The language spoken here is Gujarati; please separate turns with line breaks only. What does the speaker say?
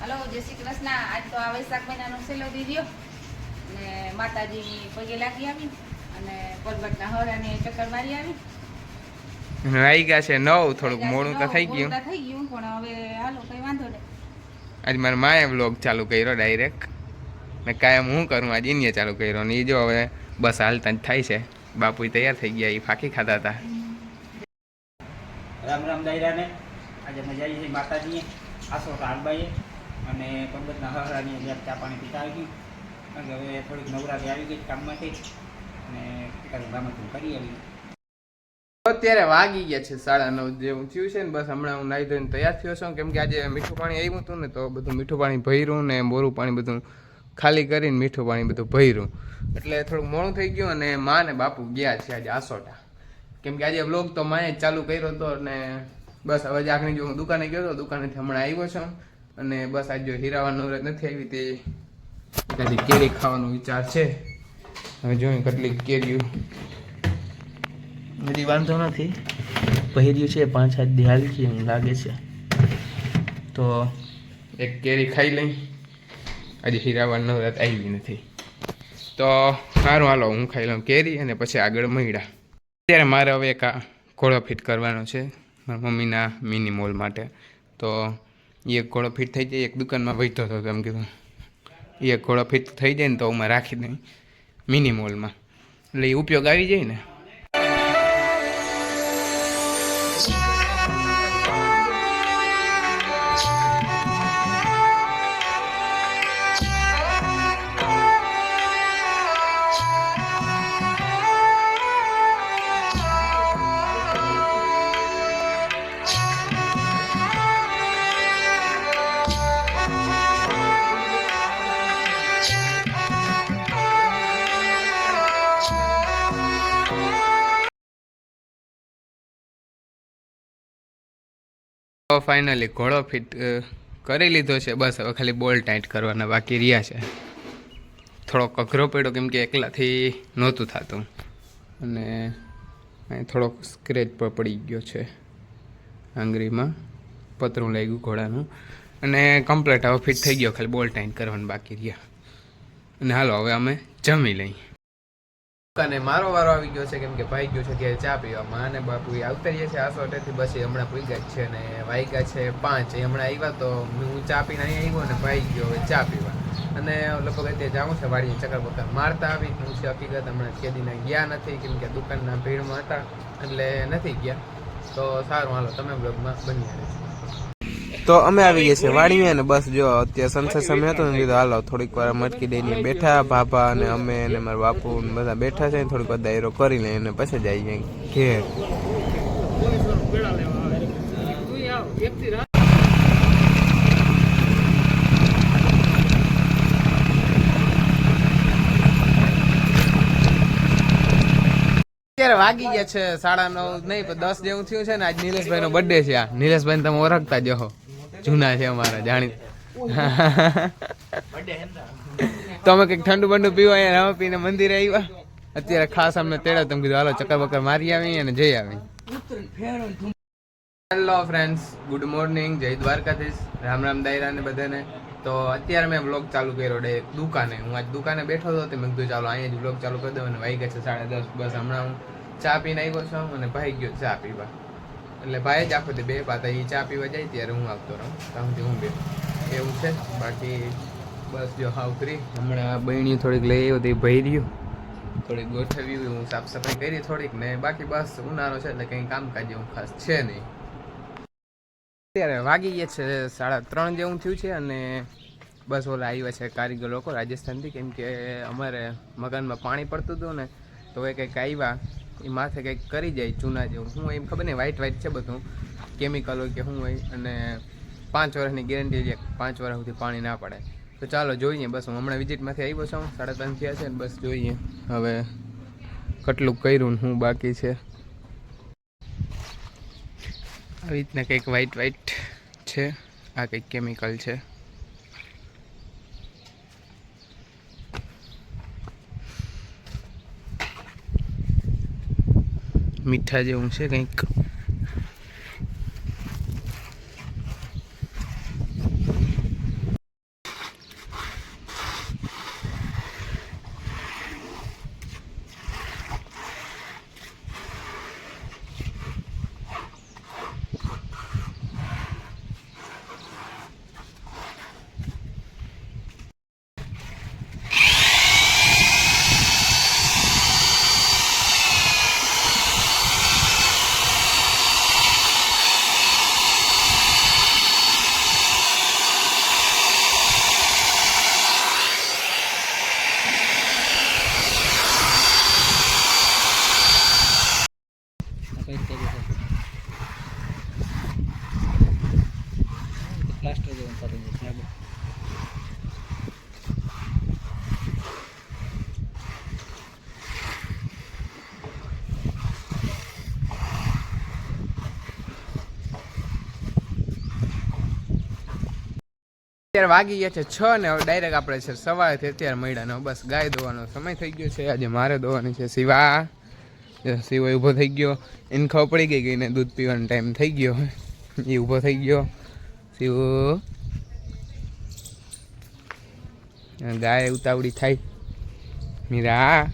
હલો જય શ્રી કૃષ્ણ. આજ તો આ વૈશાખ મહિનાનો છેલ્લો દીધો અને માતાજીની પગે લાગી આવી અને પર્વતના હરાને ચક્કર મારી આવી.
આવી ગયા છે નવ થોડુંક મોડું તો થઈ ગયું.
થઈ ગયું પણ હવે હાલો કઈ વાંધો નહીં.
આજે મારા માએ વ્લોગ ચાલુ કર્યો ડાયરેક્ટ ને કાયમ હું કરું આજે એને ચાલુ કર્યો. ને એ જો હવે બસ હાલતા જ થાય છે. બાપુ તૈયાર થઈ ગયા એ ફાંકી ખાતા હતા.
રામ રામ દાયરાને. આજે મજા આવી છે માતાજીએ. આસો હાલબાઈએ અને પંગતના હરાની જ્યાં ચા પાણી પીતા આવી ગયું. કારણ કે હવે થોડીક નવરાત્રી આવી ગઈ કામ માટે અને એકાદ ગામતું કરી આવી.
અત્યારે વાગી ગયા છે સાડા નવ જેવું થયું છે ને બસ હમણાં હું નાહી ધોઈને તૈયાર થયો છું. કેમ કે આજે મીઠું પાણી આવ્યું હતું ને તો બધું મીઠું પાણી ભર્યું ને મોરું પાણી બધું ખાલી કરીને મીઠું પાણી બધું ભર્યું. એટલે થોડુંક મોડું થઈ ગયું અને મા ને બાપુ ગયા છે આજે આસોટા. કેમ કે આજે વ્લોગ તો માએ જ ચાલુ કર્યો હતો અને બસ હવે આગળ જો હું દુકાને ગયો હતો દુકાનેથી હમણાં આવ્યો છું. અને બસ આજે જો હીરાવાનું નવરાત નથી આવી તે એકાદી કેરી ખાવાનો વિચાર છે. હવે જોયું કેટલી કેરીઓ
હજી વાંધો નથી. પહેર્યું છે પાંચ સાત દિહાલી છે એમ લાગે છે. તો
એક કેરી ખાઈ લઈ. આજે હીરાવા નવરાત આવી નથી. તો સારું હાલો હું ખાઈ લઉં કેરી અને પછી આગળ મળ્યા અત્યારે મારે હવે એક આ ઘોડો ફિટ કરવાનો છે મારા મમ્મીના મિની મોલ માટે. તો એક ઘોડો ફિટ થઈ જાય, એક દુકાનમાં વહેતો હતો એમ કીધું. એક ઘોડો ફિટ થઈ જાય ને તો હું રાખી દઈ મિની મોલમાં એટલે એ ઉપયોગ આવી જાય ને. ફાઇનલી ઘોડો ફિટ કરી લીધો છે. બસ હવે ખાલી બોલ ટાઈટ કરવાના બાકી રહ્યા છે. થોડોક અઘરો પડ્યો કેમ કે એકલાથી નહોતું થતું. અને અહીં થોડોક સ્ક્રેચ પણ પડી ગયો છે આંગળીમાં. પતરું લાગ્યું ઘોડાનું. અને કમ્પ્લેટ હવે ફિટ થઈ ગયો. ખાલી બોલ ટાઈટ કરવાના બાકી રહ્યા. અને હાલો, હવે અમે જમી લઈ અને મારો વારો આવી ગયો છે, કેમ કે ભાઈ ગયો છે કે ચા પીવા મા અને બાપુ એ આવતા રહીએ છે આ સોટેથી બસ એ હમણાં પૂગ્યા જ છે અને વાગ્યા છે પાંચ, એ હમણાં આવ્યા તો હું ચા પીને અહીં આવ્યો અને ભાઈ ગયો હવે ચા પીવા. અને લગભગ અત્યારે જાઉં છે વાડીએ ચક્કર બક્કર મારતા આવી, હું છે હકીકત હમણાં કેદીને ગયા નથી, કેમ કે દુકાનના ભીડમાં હતા એટલે નથી ગયા. તો સારું, હાલો, તમે બ્લોગમાં બની રહેજો. તો અમે આવી ગયા છે વાડીએ ને બસ જો અત્યારે સંસદ સમય હતો ને કીધું, હાલો, થોડીક વાર મટકી દઈને બેઠા ભાભા અને અમે અને મારા બાપુ ને બધા બેઠા છે થોડીક વાર દાયરો કરી લઈએ અને પછી જઈએ ઘેર. અત્યારે વાગી ગયા છે સાડા નવ, નહીં દસ જેવું થયું છે ને આજ નિલેશભાઈ નો બર્થડે છે આ. નિલેશભાઈ તમે ઓળખતા જ હો. જૂના છે અમારા જાણી તો અમે કંઈક ઠંડુ બંડુ પીવા અહીંયા રવા પીને મંદિરે આવ્યા અત્યારે ખાસ અમને તેડો તમે કીધું હાલો ચક્કર બક્કર મારી આવી અને જઈ આવી. હેલો ફ્રેન્ડ્સ ગુડ મોર્નિંગ જય દ્વારકાધીશ. રામ રામ દાયરા ને બધાને. તો અત્યારે મેં બ્લોગ ચાલુ કર્યો ડે દુકાને. હું આજ દુકાને બેઠો હતો તે મેં કીધું ચાલો અહીંયા જ બ્લોગ ચાલુ કરી દઉં. અને વાઈ ગયા છે સાડા દસ. બસ હમણાં હું ચા પીને આવ્યો છું અને ભાઈ ગયો ચા પીવા. એટલે ભાઈ જ આખો દી બે પાતા એ ચા પીવા જાય ત્યારે હું આવતો રહું. ત્યાંથી હું બે એવું છે. બાકી બસ જો હા ઉતરી હમણાં બહેણી થોડીક લઈ આવ્યો તે ભાઈ રહ્યું. થોડીક ગોઠવી હું સાફ સફાઈ કરી થોડીક ને બાકી બસ ઉનાળો છે એટલે કંઈ કામકાજ એવું ખાસ છે નહીં. અત્યારે વાગી ગયા છે સાડા ત્રણ જેવું થયું છે અને બસ ઓલા આવ્યા છે કારીગર લોકો રાજસ્થાનથી કેમ કે અમારે મકાનમાં પાણી પડતું હતું ને તો એ કંઈક આવ્યા એ માથે કંઈક કરી જાય ચૂના જેવું. હોય એમ ખબર નહીં વ્હાઈટ વ્હાઈટ છે બધું. કેમિકલ હોય કે શું હોય, અને પાંચ વર્ષની ગેરંટી છે પાંચ વર્ષ સુધી પાણી ના પડે. તો ચાલો જોઈએ, બસ હું હમણાં વિઝિટમાંથી આવ્યો છું. સાડા ત્રણ થયા છે ને બસ જોઈએ. હવે કેટલું કર્યું ને શું બાકી છે. આવી રીતના કંઈક વ્હાઈટ વ્હાઈટ છે. આ કંઈક કેમિકલ છે. મીઠા જેવું છે કંઈક
થતું જશે આગળ
અત્યારે વાગી ગયા છે છ ને હવે ડાયરેક્ટ આપણે છે સવારેથી અત્યારે મળ્યા ને બસ ગાય દોવાનો સમય થઈ ગયો છે. આજે મારે દોવાની છે શિવા. જો ઊભો થઈ ગયો. એને ખબર પડી ગઈ ગઈને દૂધ પીવાનો ટાઈમ થઈ ગયો. એ ઊભો થઈ ગયો. શિવ. ગાય ઉતાવળી થાય. મીરા.